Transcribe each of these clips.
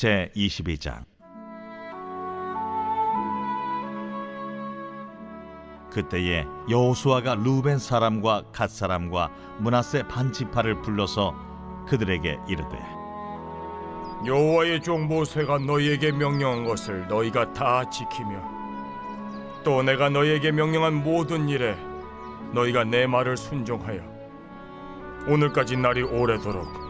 제 22장. 그때에 여호수아가 루벤 사람과 갓 사람과 문하세 반 지파를 불러서 그들에게 이르되 여호와의 종 모세가 너희에게 명령한 것을 너희가 다 지키며 또 내가 너희에게 명령한 모든 일에 너희가 내 말을 순종하여 오늘까지 날이 오래도록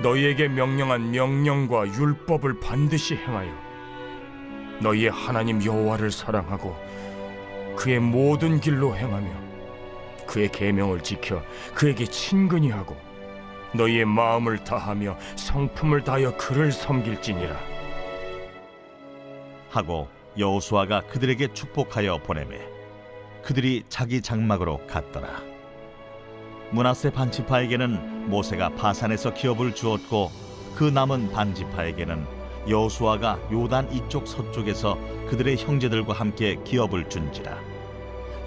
너희에게 명령한 명령과 율법을 반드시 행하여 너희의 하나님 여호와를 사랑하고 그의 모든 길로 행하며 그의 계명을 지켜 그에게 친근히 하고 너희의 마음을 다하며 성품을 다하여 그를 섬길지니라. 하고 여호수아가 그들에게 축복하여 보내매 그들이 자기 장막으로 갔더라 문하세 반 지파에게는 모세가 바산에서 기업을 주었고 그 남은 반 지파에게는 여호수아가 요단 이쪽 서쪽에서 그들의 형제들과 함께 기업을 준지라.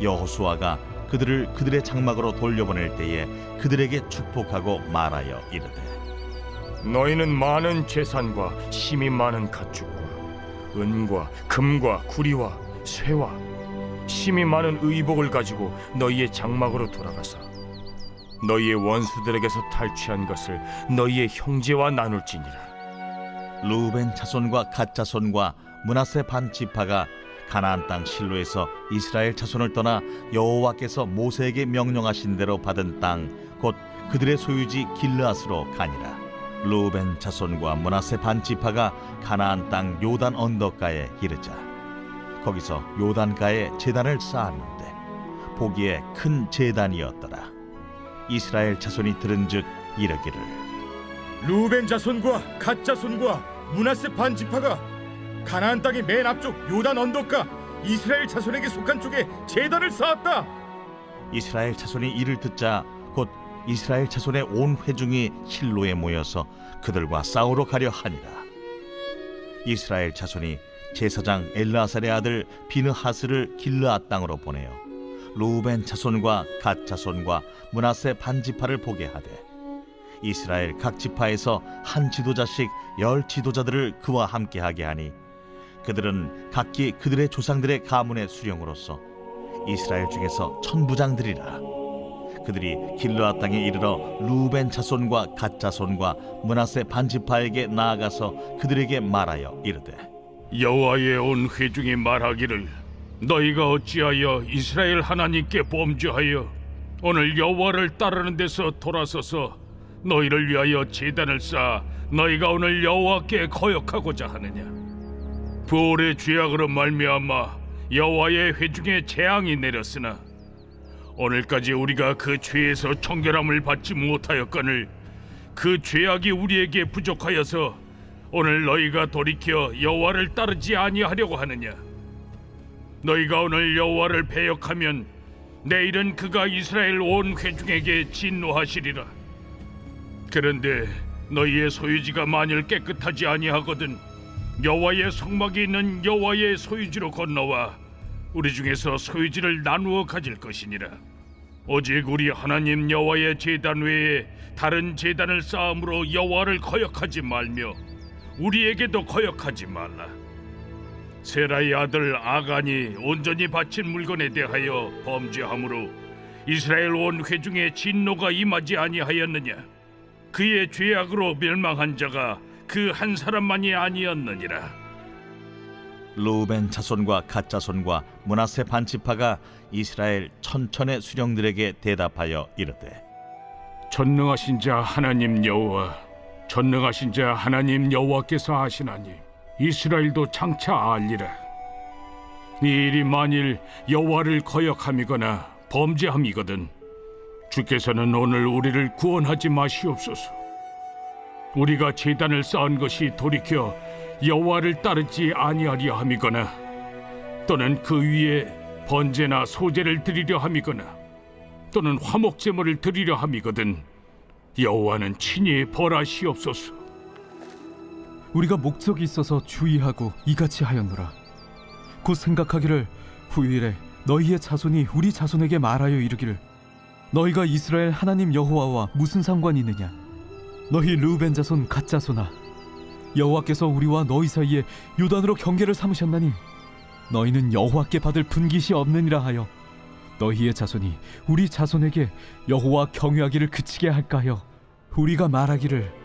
여호수아가 그들을 그들의 장막으로 돌려보낼 때에 그들에게 축복하고 말하여 이르되 너희는 많은 재산과 힘이 많은 가축과 은과 금과 구리와 쇠와 힘이 많은 의복을 가지고 너희의 장막으로 돌아가서 너희의 원수들에게서 탈취한 것을 너희의 형제와 나눌지니라. 루벤 자손과 갓 자손과 문하세 반 지파가 가나안 땅 실로에서 이스라엘 자손을 떠나 여호와께서 모세에게 명령하신 대로 받은 땅 곧 그들의 소유지 길르앗으로 가니라. 루벤 자손과 문하세 반 지파가 가나안 땅 요단 언덕가에 이르자. 거기서 요단가에 제단을 쌓았는데 보기에 큰 제단이었더라 이스라엘 자손이 들은즉 이르기를 루벤 자손과 갓 자손과 문하세 반 지파가 가나안 땅의 맨 앞쪽 요단 언덕가 이스라엘 자손에게 속한 쪽에 제단을 쌓았다. 이스라엘 자손이 이를 듣자 곧 이스라엘 자손의 온 회중이 실로에 모여서 그들과 싸우러 가려 하니라. 이스라엘 자손이 제사장 엘라살의 아들 비느하스를 길르앗 땅으로 보내어 루벤 자손과 갓 자손과 문하세 반 지파를 보게 하되 이스라엘 각 지파에서 한 지도자씩 열 지도자들을 그와 함께 하게 하니 그들은 각기 그들의 조상들의 가문의 수령으로서 이스라엘 중에서 천부장들이라. 그들이 길르앗 땅에 이르러 루벤 자손과 갓 자손과 문하세 반지파에게 나아가서 그들에게 말하여 이르되 여호와의 온 회중이 말하기를 너희가 어찌하여 이스라엘 하나님께 범죄하여 오늘 여호와를 따르는 데서 돌아서서 너희를 위하여 제단을 쌓아 너희가 오늘 여호와께 거역하고자 하느냐? 부올의 죄악으로 말미암아 여호와의 회중에 재앙이 내렸으나 오늘까지 우리가 그 죄에서 청결함을 받지 못하였거늘 그 죄악이 우리에게 부족하여서 오늘 너희가 돌이켜 여호와를 따르지 아니하려고 하느냐 너희가 오늘 여호와를 배역하면 내일은 그가 이스라엘 온 회중에게 진노하시리라 그런데 너희의 소유지가 만일 깨끗하지 아니하거든 여호와의 성막이 있는 여호와의 소유지로 건너와 우리 중에서 소유지를 나누어 가질 것이니라. 오직 우리 하나님 여호와의 제단 외에 다른 제단을 쌓음으로 여호와를 거역하지 말며 우리에게도 거역하지 말라. 세라의 아들 아간이 온전히 바친 물건에 대하여 범죄함으로 이스라엘 온 회중에 진노가 임하지 아니하였느냐? 그의 죄악으로 멸망한 자가 그 한 사람만이 아니었느니라. 루벤 자손과 갓 자손과 문하세 반지파가 이스라엘 천천의 수령들에게 대답하여 이르되 전능하신 자 하나님 여호와 전능하신 자 하나님 여호와께서 하시나니 이스라엘도 장차 알리라 이 일이 만일 여호와를 거역함이거나 범죄함이거든 주께서는 오늘 우리를 구원하지 마시옵소서 우리가 제단을 쌓은 것이 돌이켜 여호와를 따르지 아니하려 함이거나 또는 그 위에 번제나 소제를 드리려 함이거나 또는 화목 제물을 드리려 함이거든 여호와는 친히 벌하시옵소서. 우리가 목적이 있어서 주의하고 이같이 하였노라. 곧 생각하기를 후일에 너희의 자손이 우리 자손에게 말하여 이르기를 너희가 이스라엘 하나님 여호와와 무슨 상관이 있느냐? 너희 르우벤 자손 갓 자손아 여호와께서 우리와 너희 사이에 요단으로 경계를 삼으셨나니 너희는 여호와께 받을 분깃이 없느니라 하여 너희의 자손이 우리 자손에게 여호와 경외하기를 그치게 할까 하여 우리가 말하기를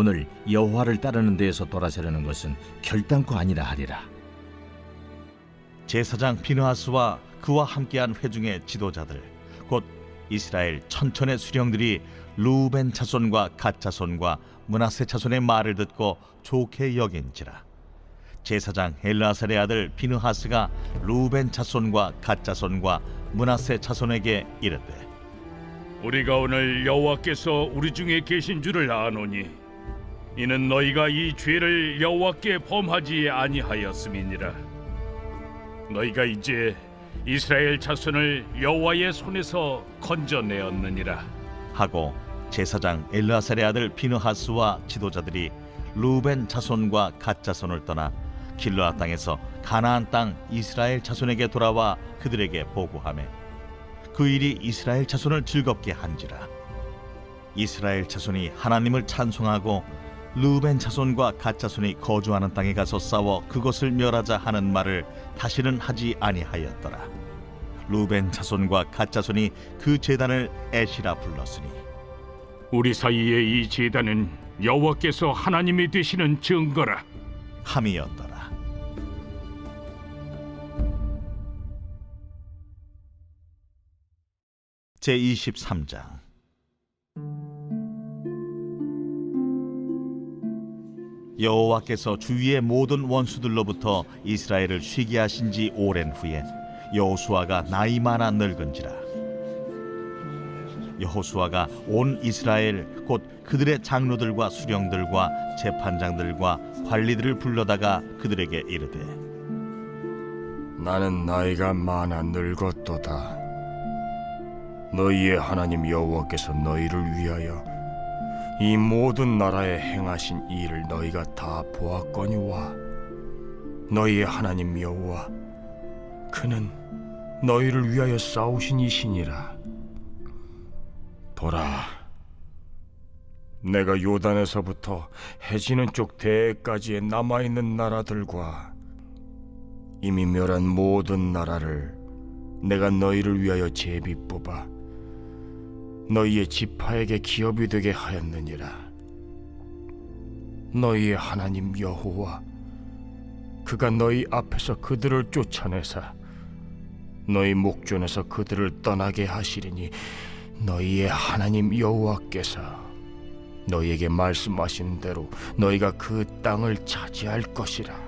오늘 여호와를 따르는 데에서 돌아서려는 것은 결단코 아니라 하리라. 제사장 비느하스와 그와 함께한 회중의 지도자들 곧 이스라엘 천천의 수령들이 루벤 자손과 갓 자손과 문하세 자손의 말을 듣고 좋게 여긴지라. 제사장 엘라살의 아들 비느하스가 루벤 자손과 갓 자손과 문하세 자손에게 이르되 우리가 오늘 여호와께서 우리 중에 계신 줄을 아노니 이는 너희가 이 죄를 여호와께 범하지 아니하였음이니라. 너희가 이제 이스라엘 자손을 여호와의 손에서 건져내었느니라. 하고 제사장 엘라살의 아들 비느하스와 지도자들이 루벤 자손과 갓 자손을 떠나 길르앗 땅에서 가나안 땅 이스라엘 자손에게 돌아와 그들에게 보고하매 그 일이 이스라엘 자손을 즐겁게 한지라. 이스라엘 자손이 하나님을 찬송하고 루벤 자손과 갓 자손이 거주하는 땅에 가서 싸워 그것을 멸하자 하는 말을 다시는 하지 아니하였더라. 루벤 자손과 갓 자손이 그 제단을 에시라 불렀으니 우리 사이의 이 제단은 여호와께서 하나님이 되시는 증거라. 함이었더라. 제 23장 여호와께서 주위의 모든 원수들로부터 이스라엘을 쉬게 하신 지 오랜 후에 여호수아가 나이 많아 늙은지라 여호수아가 온 이스라엘 곧 그들의 장로들과 수령들과 재판장들과 관리들을 불러다가 그들에게 이르되 나는 나이가 많아 늙었도다. 너희의 하나님 여호와께서 너희를 위하여 이 모든 나라에 행하신 이 일을 너희가 다 보았거니와 너희의 하나님 여호와 그는 너희를 위하여 싸우신 이시니라. 보라, 내가 요단에서부터 해지는 쪽 대까지에 남아 있는 나라들과 이미 멸한 모든 나라를 내가 너희를 위하여 제비 뽑아 너희의 지파에게 기업이 되게 하였느니라. 너희의 하나님 여호와 그가 너희 앞에서 그들을 쫓아내사 너희 목전에서 그들을 떠나게 하시리니 너희의 하나님 여호와께서 너희에게 말씀하신 대로 너희가 그 땅을 차지할 것이라.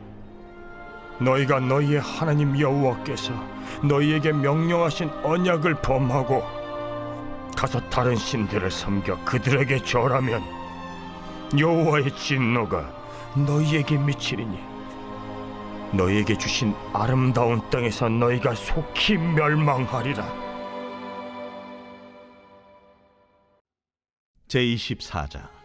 너희가 너희의 하나님 여호와께서 너희에게 명령하신 언약을 범하고 가서 다른 신들을 섬겨 그들에게 절하면 여호와의 진노가 너희에게 미치리니 너희에게 주신 아름다운 땅에서 너희가 속히 멸망하리라. 제24장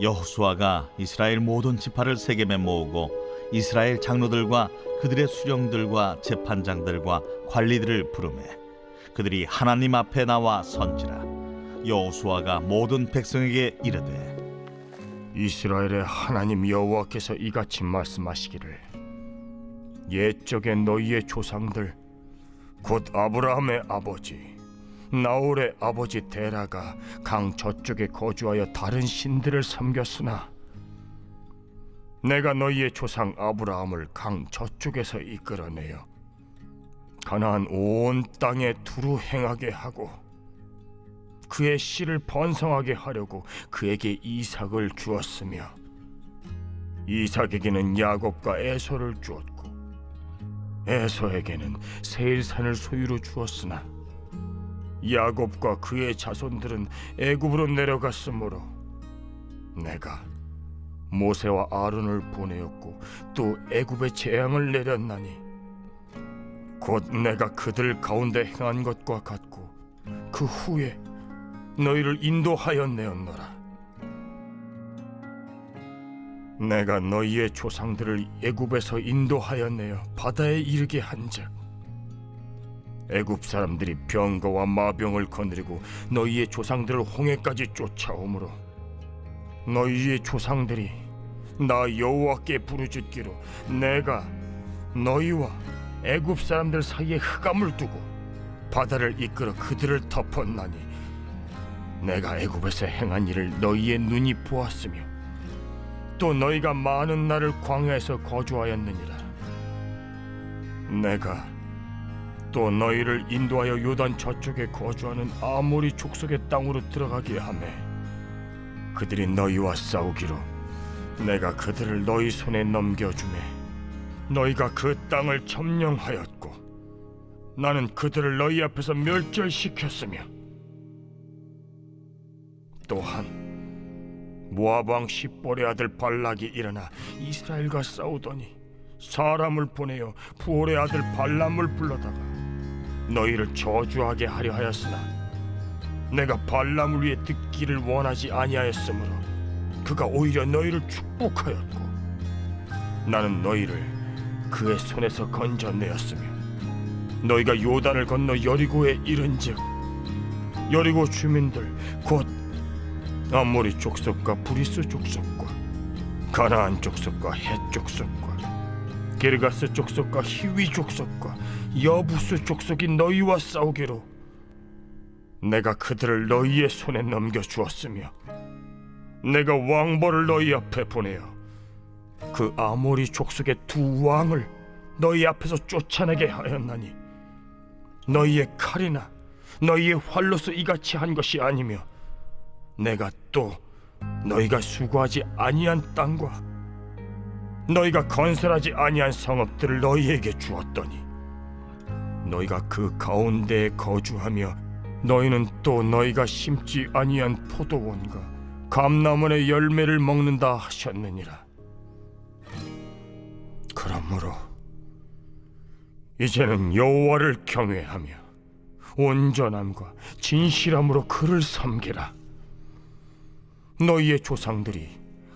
여호수아가 이스라엘 모든 지파를 세겜에 모으고 이스라엘 장로들과 그들의 수령들과 재판장들과 관리들을 부르매 그들이 하나님 앞에 나와 선지라. 여호수아가 모든 백성에게 이르되 이스라엘의 하나님 여호와께서 이같이 말씀하시기를 옛적에 너희의 조상들 곧 아브라함의 아버지 나홀의 아버지 데라가 강 저쪽에 거주하여 다른 신들을 섬겼으나 내가 너희의 조상 아브라함을 강 저쪽에서 이끌어내어 가나안 온 땅에 두루 행하게 하고 그의 씨를 번성하게 하려고 그에게 이삭을 주었으며 이삭에게는 야곱과 에서를 주었고 에서에게는 세일산을 소유로 주었으나 야곱과 그의 자손들은 애굽으로 내려갔으므로 내가 모세와 아론을 보내었고 또 애굽에 재앙을 내렸나니 곧 내가 그들 가운데 행한 것과 같고 그 후에 너희를 인도하였내었노라. 내가 너희의 조상들을 애굽에서 인도하였내어 바다에 이르게 한즉 애굽 사람들이 병거와 마병을 거느리고 너희의 조상들을 홍해까지 쫓아오므로 너희의 조상들이 나 여호와께 부르짖기로 내가 너희와 애굽 사람들 사이에 흑암을 두고 바다를 이끌어 그들을 덮었나니 내가 애굽에서 행한 일을 너희의 눈이 보았으며 또 너희가 많은 날을 광야에서 거주하였느니라. 내가 또 너희를 인도하여 요단 저쪽에 거주하는 아모리 족속의 땅으로 들어가게 하매 그들이 너희와 싸우기로 내가 그들을 너희 손에 넘겨주매 너희가 그 땅을 점령하였고 나는 그들을 너희 앞에서 멸절시켰으며 또한 왕 십볼의 아들 발락이 일어나 이스라엘과 싸우더니 사람을 보내어 부올의 아들 발람을 불러다가 너희를 저주하게 하려 하였으나 내가 발람을 위해 듣기를 원하지 아니하였으므로 그가 오히려 너희를 축복하였고 나는 너희를 그의 손에서 건져내었으며 너희가 요단을 건너 여리고에 이른즉 여리고 주민들 곧 아모리 족속과 브리스 족속과 가나안 족속과 헷 족속과 게르가스 족속과 히위 족속과 여부스 족속이 너희와 싸우기로 내가 그들을 너희의 손에 넘겨 주었으며 내가 왕벌을 너희 앞에 보내어 그 아모리 족속의 두 왕을 너희 앞에서 쫓아내게 하였나니 너희의 칼이나 너희의 활로서 이같이 한 것이 아니며 내가 또 너희가 수고하지 아니한 땅과 너희가 건설하지 아니한 성읍들을 너희에게 주었더니 너희가 그 가운데에 거주하며 너희는 또 너희가 심지 아니한 포도원과 감나무의 열매를 먹는다 하셨느니라. 그러므로 이제는 여호와를 경외하며 온전함과 진실함으로 그를 섬기라. 너희의 조상들이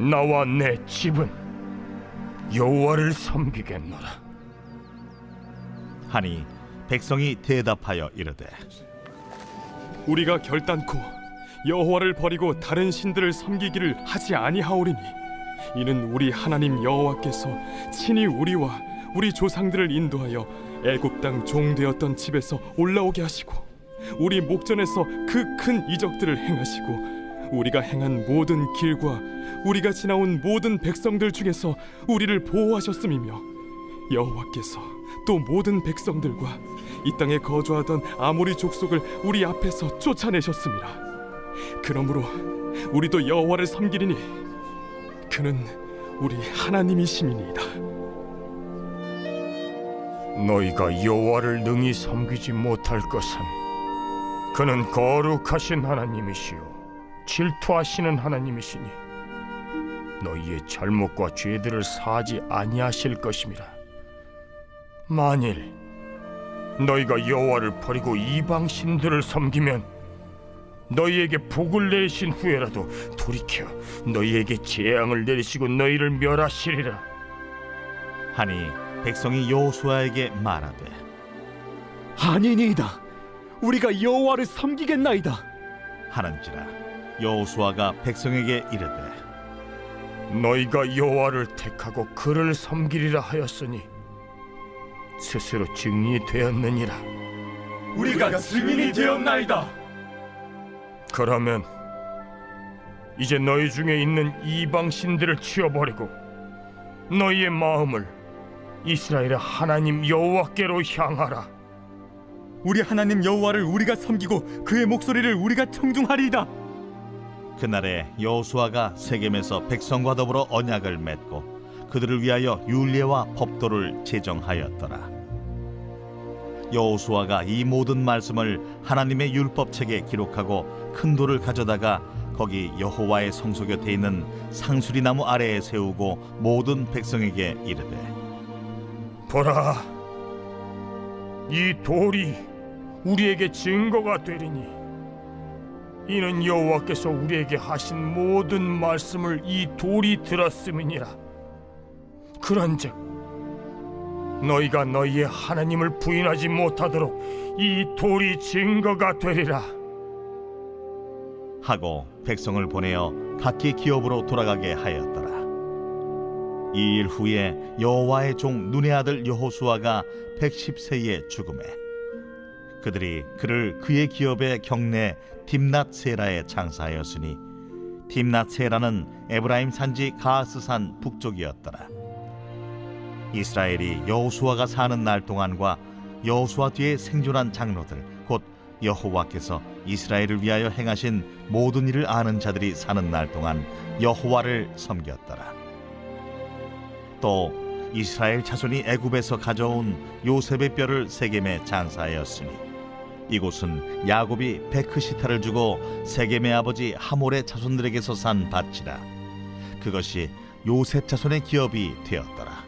나와 내 집은 여호와를 섬기겠노라. 하니 백성이 대답하여 이르되 우리가 결단코 여호와를 버리고 다른 신들을 섬기기를 하지 아니하오리니 이는 우리 하나님 여호와께서 친히 우리와 우리 조상들을 인도하여 애굽 땅 종되었던 집에서 올라오게 하시고 우리 목전에서 그 큰 이적들을 행하시고 우리가 행한 모든 길과 우리가 지나온 모든 백성들 중에서 우리를 보호하셨음이며 여호와께서 또 모든 백성들과 이 땅에 거주하던 아모리 족속을 우리 앞에서 쫓아내셨습니다. 그러므로 우리도 여호와를 섬기리니 그는 우리 하나님이심이니이다. 너희가 여호와를 능히 섬기지 못할 것은 그는 거룩하신 하나님이시요 질투하시는 하나님이시니 너희의 잘못과 죄들을 사하지 아니하실 것임이라 만일 너희가 여호와를 버리고 이방 신들을 섬기면 너희에게 복을 내신 후에라도 돌이켜 너희에게 재앙을 내리시고 너희를 멸하시리라 하니 백성이 여호수아에게 말하되 아니니이다. 우리가 여호와를 섬기겠나이다. 하는지라 여호수아가 백성에게 이르되 너희가 여호와를 택하고 그를 섬기리라 하였으니 스스로 증인이 되었느니라. 우리가 증인이 되었나이다. 그러면 이제 너희 중에 있는 이방 신들을 치워버리고 너희의 마음을 이스라엘의 하나님 여호와께로 향하라. 우리 하나님 여호와를 우리가 섬기고 그의 목소리를 우리가 청중하리이다. 그날에 여호수아가 세겜에서 백성과 더불어 언약을 맺고 그들을 위하여 율례와 법도를 제정하였더라. 여호수아가 이 모든 말씀을 하나님의 율법책에 기록하고 큰 돌을 가져다가 거기 여호와의 성소 곁에 있는 상수리 나무 아래에 세우고 모든 백성에게 이르되 보라, 이 돌이 우리에게 증거가 되리니 이는 여호와께서 우리에게 하신 모든 말씀을 이 돌이 들었음이니라. 그런즉 너희가 너희의 하나님을 부인하지 못하도록 이 돌이 증거가 되리라. 하고 백성을 보내어 각기 기업으로 돌아가게 하였더라. 이 일 후에 여호와의 종 눈의 아들 여호수아가 110세에 죽음에 그들이 그를 그의 기업의 경내 딥낫 세라에 장사하였으니 딥낫 세라는 에브라임 산지 가스산 북쪽이었더라. 이스라엘이 여호수아가 사는 날 동안과 여호수아 뒤에 생존한 장로들 곧 여호와께서 이스라엘을 위하여 행하신 모든 일을 아는 자들이 사는 날 동안 여호와를 섬겼더라. 또 이스라엘 자손이 애굽에서 가져온 요셉의 뼈를 세겜에 장사하였으니 이곳은 야곱이 베크시타를 주고 세겜의 아버지 하몰의 자손들에게서 산 밭이라. 그것이 요셉 자손의 기업이 되었더라.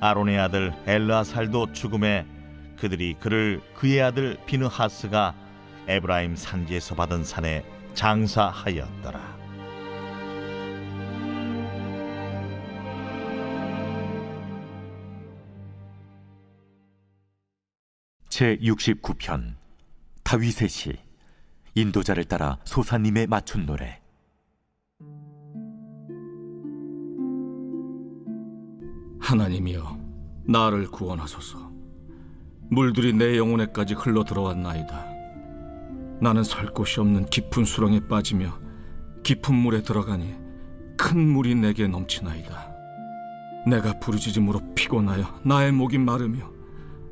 아론의 아들 엘르아살도 죽음에 그들이 그를 그의 아들 비느하스가 에브라임 산지에서 받은 산에 장사하였더라 제 69편 다윗의 시 인도자를 따라 소사님의 맞춘 노래. 하나님이여 나를 구원하소서. 물들이 내 영혼에까지 흘러 들어왔나이다. 나는 설 곳이 없는 깊은 수렁에 빠지며 깊은 물에 들어가니 큰 물이 내게 넘치나이다. 내가 부르짖음으로 피곤하여 나의 목이 마르며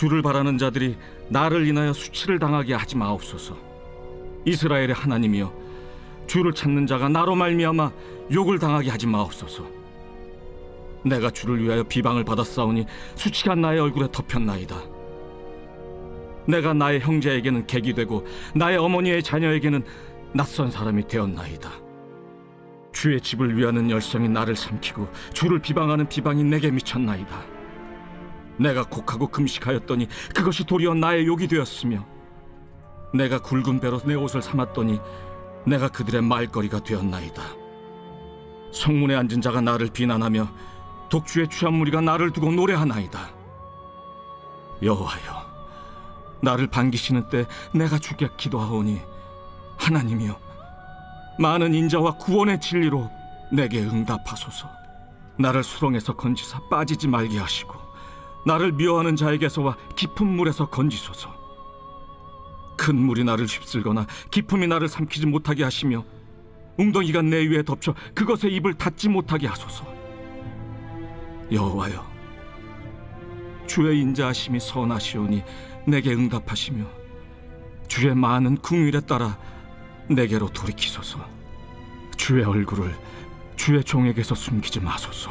주를 바라는 자들이 나를 인하여 수치를 당하게 하지 마옵소서. 이스라엘의 하나님이여, 주를 찾는 자가 나로 말미암아 욕을 당하게 하지 마옵소서. 내가 주를 위하여 비방을 받았사오니 수치가 나의 얼굴에 덮였나이다. 내가 나의 형제에게는 객이 되고 나의 어머니의 자녀에게는 낯선 사람이 되었나이다. 주의 집을 위하는 열성이 나를 삼키고 주를 비방하는 비방이 내게 미쳤나이다. 내가 곡하고 금식하였더니 그것이 도리어 나의 욕이 되었으며 내가 굵은 배로 내 옷을 삼았더니 내가 그들의 말거리가 되었나이다. 성문에 앉은 자가 나를 비난하며 독주의 취한 무리가 나를 두고 노래하나이다. 여호와여, 나를 반기시는 때 내가 주께 기도하오니 하나님이여, 많은 인자와 구원의 진리로 내게 응답하소서. 나를 수렁에서 건지사 빠지지 말게 하시고 나를 미워하는 자에게서와 깊은 물에서 건지소서. 큰 물이 나를 휩쓸거나 깊음이 나를 삼키지 못하게 하시며 웅덩이가 내 위에 덮쳐 그것에 입을 닫지 못하게 하소서. 여호와여 주의 인자하심이 선하시오니 내게 응답하시며 주의 많은 궁율에 따라 내게로 돌이키소서 주의 얼굴을 주의 종에게서 숨기지 마소서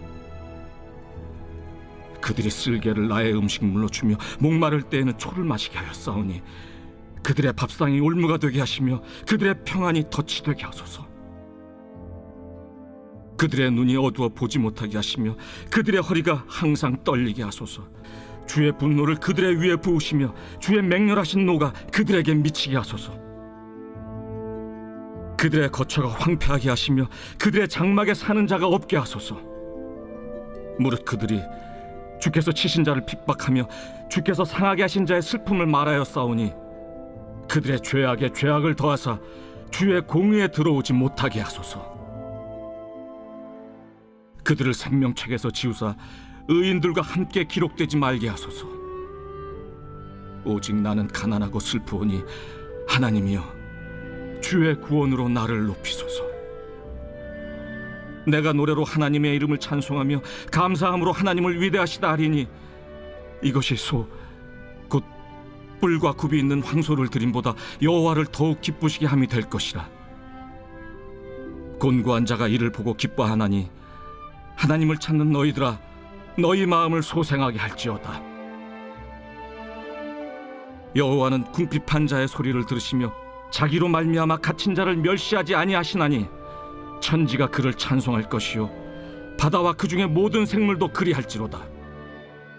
그들이 쓸개를 나의 음식물로 주며 목마를 때에는 초를 마시게 하였사오니 그들의 밥상이 올무가 되게 하시며 그들의 평안이 덫이 되게 하소서. 그들의 눈이 어두워 보지 못하게 하시며 그들의 허리가 항상 떨리게 하소서. 주의 분노를 그들의 위에 부으시며 주의 맹렬하신 노가 그들에게 미치게 하소서. 그들의 거처가 황폐하게 하시며 그들의 장막에 사는 자가 없게 하소서. 무릇 그들이 주께서 치신 자를 핍박하며 주께서 상하게 하신 자의 슬픔을 말하여 싸우니 그들의 죄악에 죄악을 더하사 주의 공의에 들어오지 못하게 하소서. 그들을 생명책에서 지우사 의인들과 함께 기록되지 말게 하소서. 오직 나는 가난하고 슬프오니 하나님이여 주의 구원으로 나를 높이소서. 내가 노래로 하나님의 이름을 찬송하며 감사함으로 하나님을 위대하시다 하리니 이것이 소 곧 뿔과 굽이 있는 황소를 드림보다 여호와를 더욱 기쁘시게 함이 될 것이라. 곤고한 자가 이를 보고 기뻐하나니 하나님을 찾는 너희들아 너희 마음을 소생하게 할지어다. 여호와는 궁핍한 자의 소리를 들으시며 자기로 말미암아 갇힌 자를 멸시하지 아니하시나니 천지가 그를 찬송할 것이요. 바다와 그 중에 모든 생물도 그리할지로다.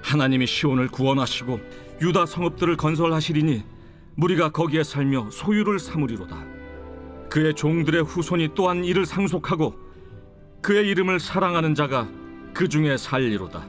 하나님이 시온을 구원하시고 유다 성읍들을 건설하시리니 무리가 거기에 살며 소유를 삼으리로다. 그의 종들의 후손이 또한 이를 상속하고 그의 이름을 사랑하는 자가 그 중에 살리로다